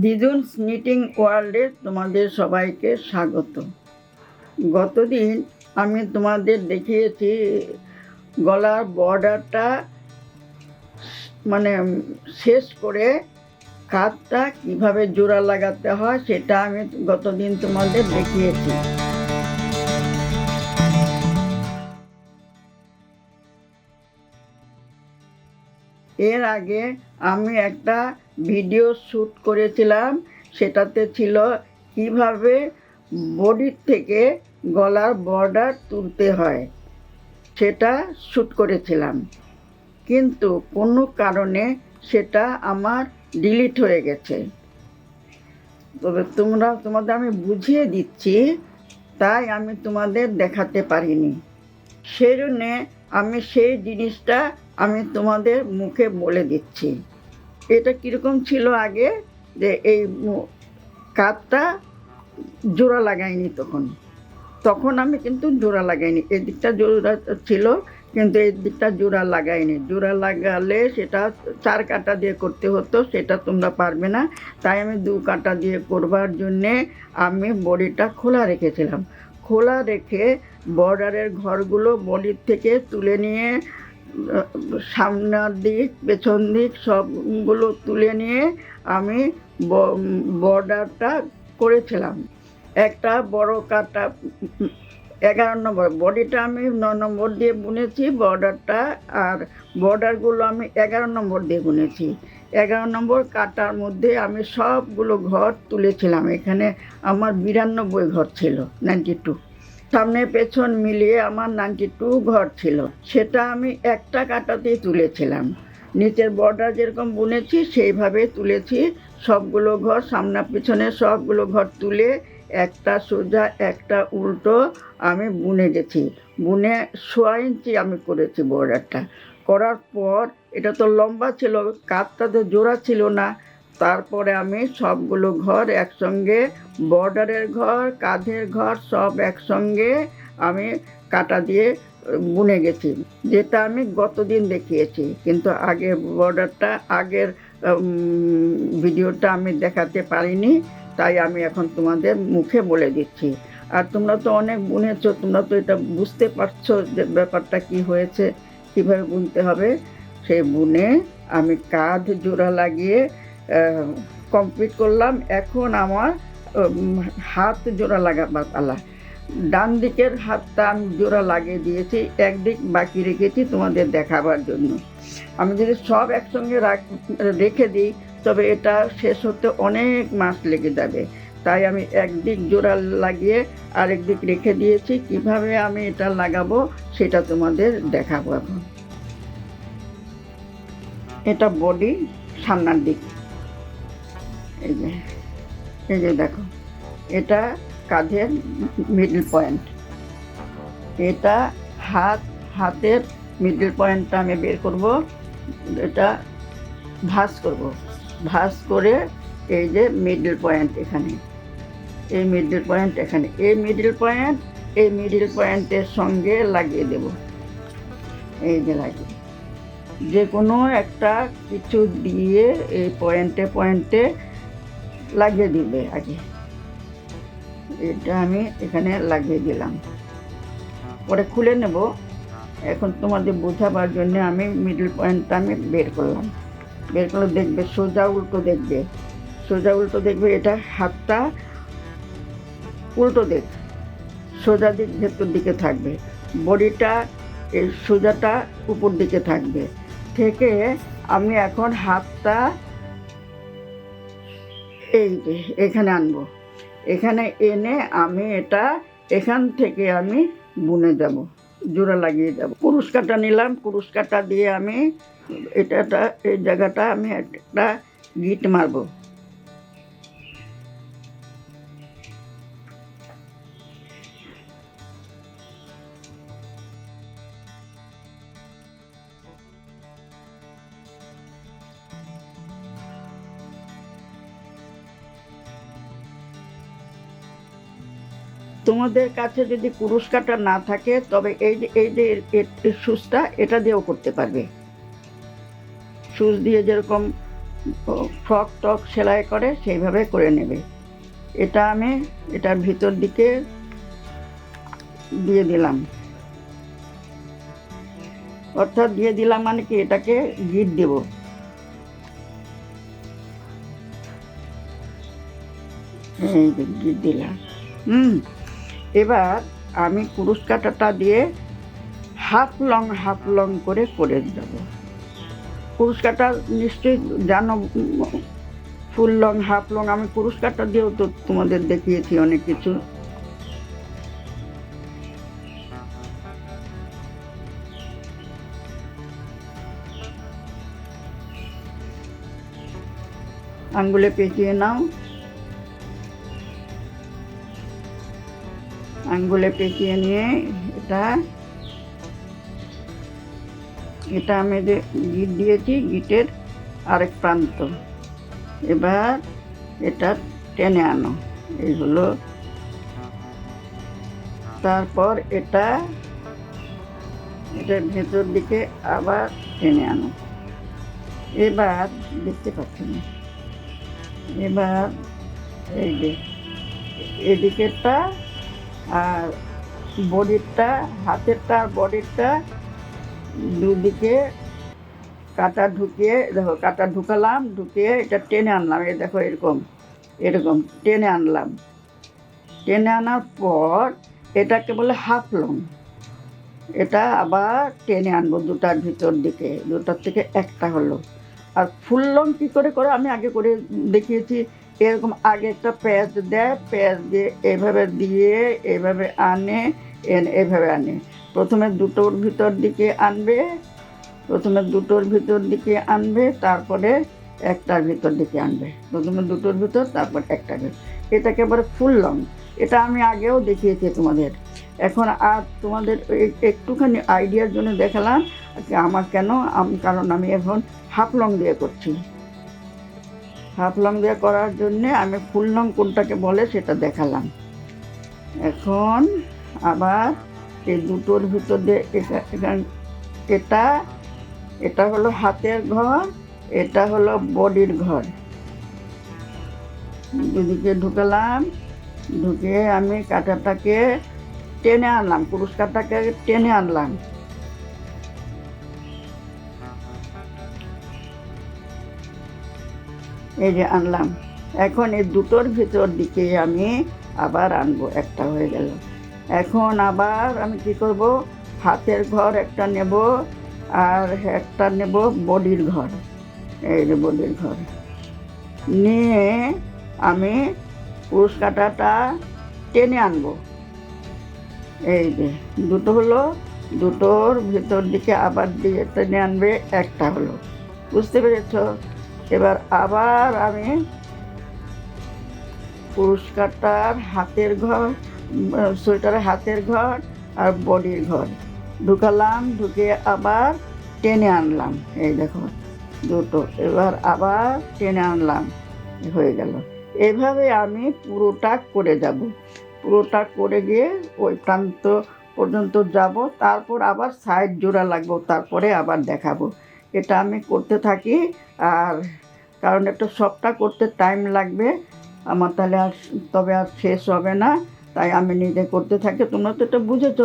দিদুনস knitting ওয়ার্ল্ডে তোমাদের সবাইকে স্বাগত। গতদিন আমি তোমাদের দেখিয়েছি গলার বর্ডারটা মানে শেষ করে কাঁধটা কীভাবে জোড়া লাগাতে হয় সেটা আমি গতদিন তোমাদের দেখিয়েছি। এর আগে আমি একটা ভিডিও শ্যুট করেছিলাম, সেটাতে ছিল কীভাবে বডির থেকে গলার বর্ডার তুলতে হয়, সেটা শ্যুট করেছিলাম। কিন্তু কোনো কারণে সেটা আমার ডিলিট হয়ে গেছে। তবে তোমরা, তোমাদের আমি বুঝিয়ে দিচ্ছি, তাই আমি তোমাদের দেখাতে পারিনি। সেই জন্যে আমি সেই জিনিসটা আমি তোমাদের মুখে বলে দিচ্ছি। এটা কীরকম ছিল আগে যে এই কাতটা জোড়া লাগাইনি তখন। তখন আমি কিন্তু জোড়া লাগাইনি। এই দিকটা জোড়া ছিল, কিন্তু এই দিকটা জোড়া লাগাইনি। জোড়া লাগালে সেটা চার কাটা দিয়ে করতে হতো, সেটা তোমরা পারবে না। তাই আমি দু কাটা দিয়ে করবার জন্যে আমি বডিটা খোলা রেখেছিলাম। খোলা রেখে বর্ডারের ঘরগুলো বডির থেকে তুলে নিয়ে সামনের দিক, পেছন দিক সবগুলো তুলে নিয়ে আমি বর্ডারটা করেছিলাম। একটা বড় কাটা, এগারো নম্বর, বডিটা আমি ন নম্বর দিয়ে বুনেছি, বর্ডারটা আর বর্ডারগুলো আমি এগারো নম্বর দিয়ে বুনেছি। এগারো নম্বর কাটার মধ্যে আমি সবগুলো ঘর তুলেছিলাম, এখানে আমার বিরানব্বই ঘর ছিল, নাইনটি টু। সামনে পেছন মিলিয়ে আমার নাইনটি টু ঘর ছিল। সেটা আমি একটা কাটাতেই তুলেছিলাম। নিচের বর্ডার যেরকম বুনেছি সেইভাবে তুলেছি। সবগুলো ঘর সামনা পিছনে সবগুলো ঘর তুলে একটা সোজা, একটা উল্টো আমি বুনে গেছি। বুনে সোয়া ইঞ্চি আমি করেছি বর্ডারটা করার পর, এটা তো লম্বা ছিল কাঠটা তো জোড়া ছিল না। তারপরে আমি সবগুলো ঘর একসঙ্গে, বর্ডারের ঘর, কাঁধের ঘর সব একসঙ্গে আমি কাটা দিয়ে বুনে গেছি। যেটা আমি গতদিন দেখিয়েছি। কিন্তু আগে বর্ডারটা, আগের ভিডিওটা আমি দেখাতে পারিনি। তাই আমি এখন তোমাদের মুখে বলে দিচ্ছি। আর তোমরা তো অনেক বুনেছো, তোমরা তো এটা বুঝতে পারছ যে ব্যাপারটা কি হয়েছে, কীভাবে বুনতে হবে। সেই বুনে আমি কাঁধ জোড়া লাগিয়ে কমপ্লিট করলাম। এখন আমার হাত জোড়া লাগাবার পালা ডান দিকের হাতটা আমি জোড়া লাগিয়ে দিয়েছি একদিক বাকি রেখেছি তোমাদের দেখাবার জন্য। আমি যদি সব একসঙ্গে রাখ- রেখে দিই, তবে এটা শেষ হতে অনেক মাস লেগে যাবে। তাই আমি একদিক জোড়া লাগিয়ে আরেক দিক রেখে দিয়েছি। কীভাবে আমি এটা লাগাবো সেটা তোমাদের দেখাবো এখন। এটা বডি সামনের দিক। এই যে এই যে দেখো, এটা কাঁধের মিডল পয়েন্ট এটা হাত, হাতের মিডল পয়েন্টটা আমি বের করব, এটা ভাঁজ করব। ভাঁজ করে এই যে মিডল পয়েন্ট এখানে, এই মিডল পয়েন্ট এখানে, এই মিডল পয়েন্ট এই মিডল পয়েন্টের সঙ্গে লাগিয়ে দেব। এই যে লাগিয়ে যে কোনো একটা কিছু দিয়ে এই পয়েন্টে পয়েন্টে লাগিয়ে দিবে আগে। এটা আমি এখানে লাগিয়ে দিলাম। পরে খুলে নেব। এখন তোমাদের বোঝাবার জন্য আমি মিডল পয়েন্টটা আমি বের করলাম। বের করলে দেখবে সোজা উল্টো দেখবে। সোজা উল্টো দেখবে এটা হাতটা উল্টো দিক। সোজা দিক ভেতর দিকে থাকবে। বডিটা এই সোজাটা উপর দিকে থাকবে। থেকে আমি এখন হাতটা এই এখানে আনব। এখানে এনে আমি এটা, এখান থেকে আমি বুনে যাব জোড়া লাগিয়ে যাব কুরুশ কাটা নিলাম কুরুশ কাটা দিয়ে আমি এটা, এই জায়গাটা আমি একটা গিট মারবো। তোমাদের কাছে যদি কুরুশ কাটা না থাকে, তবে এই যে এই যে সুচটা, এটা দিয়েও করতে পারবে। সুচ দিয়ে যেরকম ফ্রক টক সেলাই করে, সেইভাবে করে নেবে। এটা আমি এটার ভিতর দিকে দিয়ে দিলাম। অর্থাৎ দিয়ে দিলাম মানে কি, এটাকে গিট দেব। এই গিট দিলাম। হুম। এবার আমি কুরুশ কাটাটা দিয়ে হাফ লং হাফ লং করে করে দেবো। কুরুশ কাটা নিশ্চয়ই জানো, ফুল লং, হাফ লং, আমি কুরুশ কাটা দিয়েও তো তোমাদের দেখিয়েছি অনেক কিছু। আঙ্গুলে পেঁচিয়ে নাও। আঙ্গুলে পেঁচিয়ে নিয়ে এটা এটা আমি যে গিট দিয়েছি, গিটের আরেক প্রান্ত। এবার এটা টেনে আনো এই হলো তারপর এটা এটার ভেতর দিকে আবার টেনে আনো। এবার দেখতে পাচ্ছি না এবার এই যে, এদিকেরটা আর বডিরটা, হাতেরটা আর বডিরটা দুদিকে কাটা ঢুকিয়ে, দেখো কাটা ঢুকালাম, ঢুকিয়ে এটা টেনে আনলাম। এই দেখো এরকম এরকম টেনে আনলাম। টেনে আনার পর এটাকে বলে হাফ লং। এটা আবার টেনে আনব দুটার ভিতর দিকে, দুটার থেকে একটা হলো। আর ফুল লং কী করে করে? আমি আগে করে দেখিয়েছি এরকম আগে একটা পেঁয়াজ দেয়, পেঁয়াজ দিয়ে এভাবে দিয়ে, এভাবে আনে এভাবে আনে। প্রথমে দুটোর ভিতর দিকে আনবে, প্রথমে দুটোর ভিতর দিকে আনবে, তারপরে একটার ভিতর দিকে আনবে। প্রথমে দুটোর ভিতর, তারপর একটার ভিতর। এটা একেবারে ফুল লং। এটা আমি আগেও দেখিয়েছি তোমাদের। এখন আর তোমাদের একটুখানি আইডিয়ার জন্য দেখালাম আমার কেন আমি, কারণ আমি এখন হাফ লং দিয়ে করছি। হাফ লং দিয়ে করার জন্যে আমি ফুল লং কোনটাকে বলে সেটা দেখালাম। এখন আবার এই দুটোর ভিতর দিয়ে এটা এটা হলো হাতের ঘর, এটা হলো বডির ঘর। দুদিকে ঢুকালাম, ঢুকে আমি কাঁটাটাকে টেনে আনলাম, কুরুশ কাঁটাকে টেনে আনলাম। এই যে আনলাম। এখন এই দুটোর ভিতর দিকে আমি আবার আনব, একটা হয়ে গেল। এখন আবার আমি কি করব? হাতের ঘর একটা নেব আর একটা নেব বডির ঘর। এই যে বডির ঘর। নিয়ে আমি পুরুষ কাটাটা টেনে আনব। এই যে দুটো হলো, দুটোর ভিতর দিকে আবার দিয়ে টেনে আনবে, একটা হলো। বুঝতে পেরেছ? এবার আবার আমি পুরস্কারটার হাতের ঘর সোয়েটারের হাতের ঘর আর বডির ঘর। ঢুকালাম, ঢুকে আবার টেনে আনলাম। এই দেখো, দুটো। এবার আবার টেনে আনলাম। হয়ে গেল। এভাবে আমি পুরোটা করে যাব। পুরোটা করে গিয়ে ওই প্রান্ত পর্যন্ত যাব। তারপর আবার সাইড জোড়া লাগবো। তারপরে আবার দেখাবো। এটা আমি করতে থাকি। আর কারণ একটা সবটা করতে টাইম লাগবে। আমার তাহলে আর তবে আর শেষ হবে না। তাই আমি নিজে করতে থাকি। তোমরা তো এটা বুঝেছ।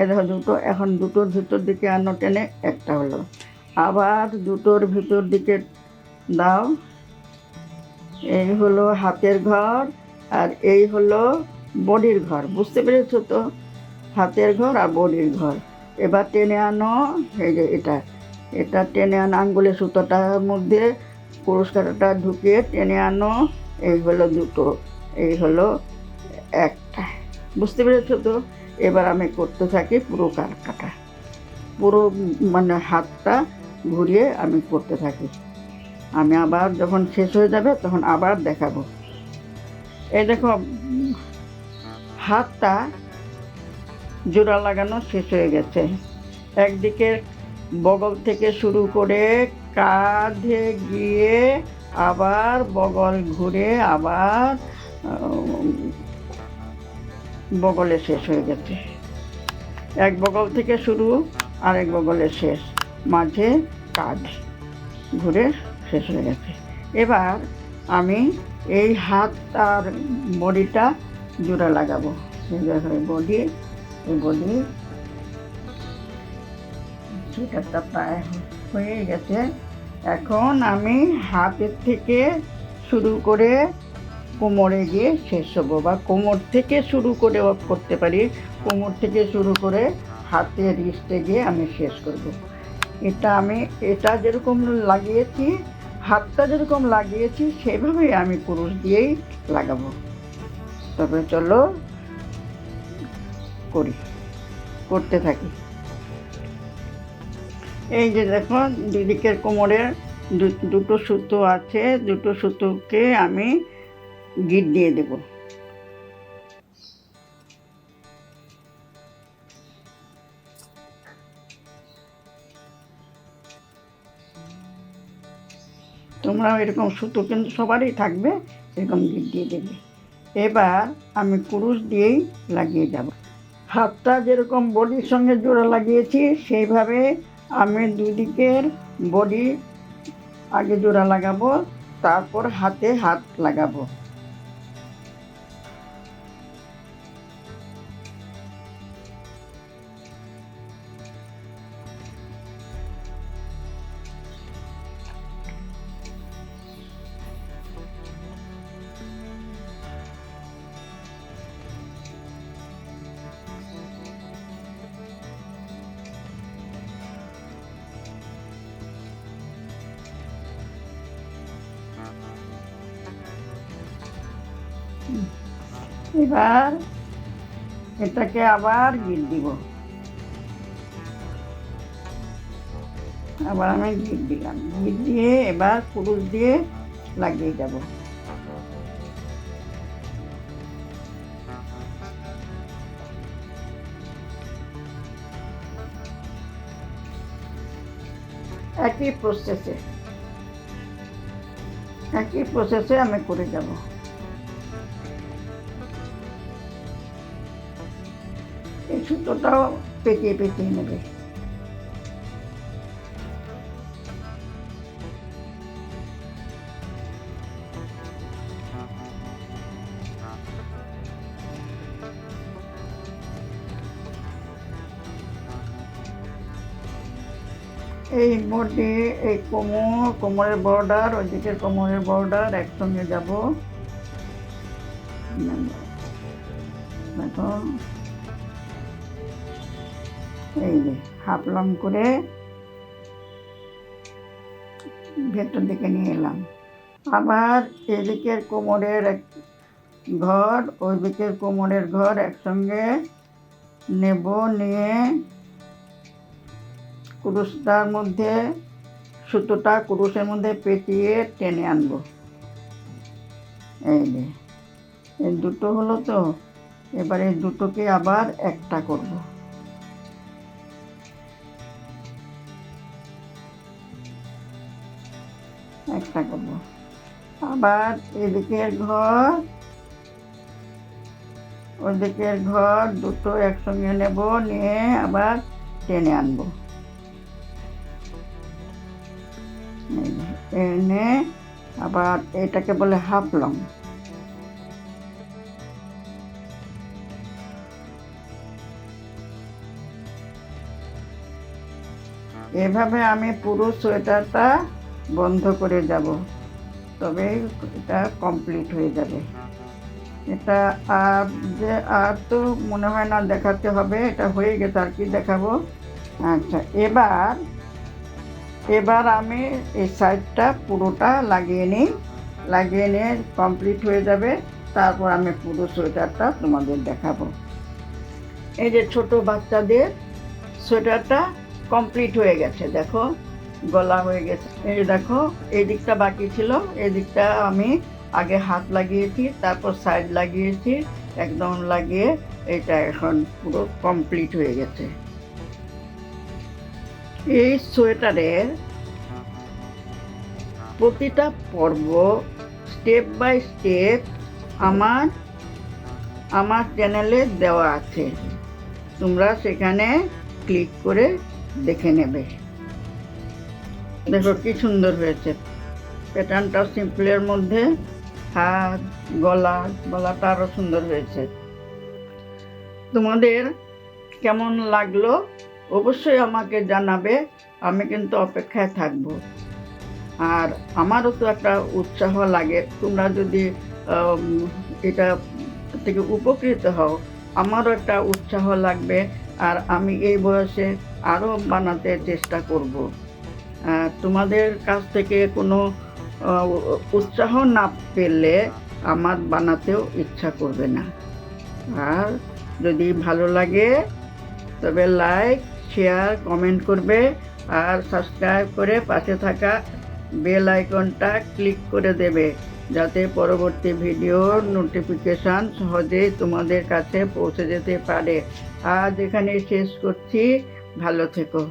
এ দেখো দুটো, এখন দুটোর ভিতর দিকে আনো টেনে একটা হলো। আবার দুটোর ভিতর দিকে দাও। এই হলো হাতের ঘর আর এই হলো বডির ঘর। বুঝতে পেরেছ তো? হাতের ঘর আর বডির ঘর। এবার টেনে আনো। এই যে এটা। এটা টেনে আনো আঙ্গুলের সুতোটার মধ্যে পুরস্কারটা ঢুকিয়ে টেনে আনো। এই হলো দুটো, এই হলো একটা। বুঝতে পেরেছ তো? এবার আমি করতে থাকি পুরো কাটা পুরো মানে হাতটা ঘুরিয়ে আমি করতে থাকি। আমি আবার যখন শেষ হয়ে যাবে তখন আবার দেখাবো। এই দেখো, হাতটা জোড়া লাগানো শেষ হয়ে গেছে। একদিকে বগল থেকে শুরু করে কাঁধে গিয়ে আবার বগল ঘুরে আবার বগলে শেষ হয়ে গেছে। এক বগল থেকে শুরু, আরেক বগলে শেষ। মাঝে কাঁধ ঘুরে শেষ হয়ে গেছে। এবার আমি এই হাত আর বডিটা জোড়া লাগাবো। বডি, এই বডি সোয়েটারটা প্রায় হয়ে গেছে। এখন আমি হাতের থেকে শুরু করে কোমরে গিয়ে শেষ হব, বা কোমর থেকে শুরু করে করতে পারি। কোমর থেকে শুরু করে হাতের রিস্টে গিয়ে আমি শেষ করব। এটা আমি, এটা যেরকম লাগিয়েছি, হাতটা যেরকম লাগিয়েছি, সেভাবেই আমি পুরুষ দিয়েই লাগাবো। তবে চলো করি, করতে থাকি। এই যে দেখো দিদিকের কোমরের দুটো সুতো আছে, দুটো সুতোকে আমি গিট দিয়ে দেব। তোমরাও এরকম সুতো কিন্তু সবারই থাকবে, এরকম গিট দিয়ে দেবে। এবার আমি কুরুশ দিয়েই লাগিয়ে যাব। হাতটা যেরকম বডির সঙ্গে জোড়া লাগিয়েছি, সেইভাবে আমি দুদিকের বডি আগে জোড়া লাগাবো তারপর হাতে হাত লাগাবো। এবার এটাকে আবার গিট দিব। আবার আমি গিট দিলাম। গিট দিয়ে এবার কুরুশ দিয়ে লাগিয়ে যাব একই প্রসেসে একই প্রসেসে আমি করে যাব। সুতোটাও পেঁচিয়ে পেঁচিয়ে নেবে। এই বডি এই কোমর, কোমরের বর্ডার ওইদিকের কোমরের বর্ডার একসঙ্গে যাব। দেখো। হাফ লং করে ভেতর দিকে নিয়ে এলাম। আবার এদিকের কোমরের এক ঘর ওই দিকের কোমরের ঘর একসঙ্গে নেব, নিয়ে কুরুশটার মধ্যে, সুতোটা কুরুশের মধ্যে পেঁচিয়ে টেনে আনব। এই যে, এই দুটো হলো তো, এবারে দুটোকে আবার একটা করব। একটা করব। আবার এদিকের ঘর, ওদিকের ঘর দুটো একসঙ্গে নেব, নিয়ে আবার টেনে আনব। এনে আবার এটাকে বলে হাফ লং। এভাবে আমি পুরো সোয়েটারটা বন্ধ করে যাব, তবে এটা কমপ্লিট হয়ে যাবে। এটা আর যে আর তো মনে হয় না দেখাতে হবে, এটা হয়ে গেছে আর কি দেখাবো। আচ্ছা এবার এবার আমি এই সাইডটা পুরোটা লাগিয়ে নিই। লাগিয়ে নিয়ে কমপ্লিট হয়ে যাবে, তারপর আমি পুরো সোয়েটারটা তোমাদের দেখাবো। এই যে ছোট বাচ্চাদের সোয়েটারটা কমপ্লিট হয়ে গেছে, দেখো। গলা হয়ে গেছে। এই দেখো, এই দিকটা বাকি ছিল। এই দিকটা আমি আগে হাত লাগিয়েছি, তারপর সাইড লাগিয়েছি, একদম লাগিয়ে এটা এখন পুরো কমপ্লিট হয়ে গেছে। এই সোয়েটারের প্রতিটা পর্ব স্টেপ বাই স্টেপ আমার আমার চ্যানেলে দেওয়া আছে। তোমরা সেখানে ক্লিক করে দেখে নেবে। দেখো কি সুন্দর হয়েছে। প্যাটার্নটা সিম্পলের মধ্যে, হাত, গলা, গলাটা আরও সুন্দর হয়েছে। তোমাদের কেমন লাগল অবশ্যই আমাকে জানাবে, আমি কিন্তু অপেক্ষায় থাকব। আর আমারও তো একটা উৎসাহ লাগে, তোমরা যদি এটা থেকে উপকৃত হও, আমারও একটা উৎসাহ লাগবে। আর আমি এই বয়সে আরও বানাতে চেষ্টা করব। তোমাদের কাছ থেকে কোনো উৎসাহ না পেলে আমার বানাতেও ইচ্ছা করবে না। আর যদি ভালো লাগে, তবে লাইক শেয়ার কমেন্ট করবে আর সাবস্ক্রাইব করে পাশে থাকা বেল আইকনটা ক্লিক করে দেবে, যাতে পরবর্তী ভিডিওর নোটিফিকেশান সহজেই তোমাদের কাছে পৌঁছে যেতে পারে। আজ এখানে শেষ করছি। ভালো থেকো।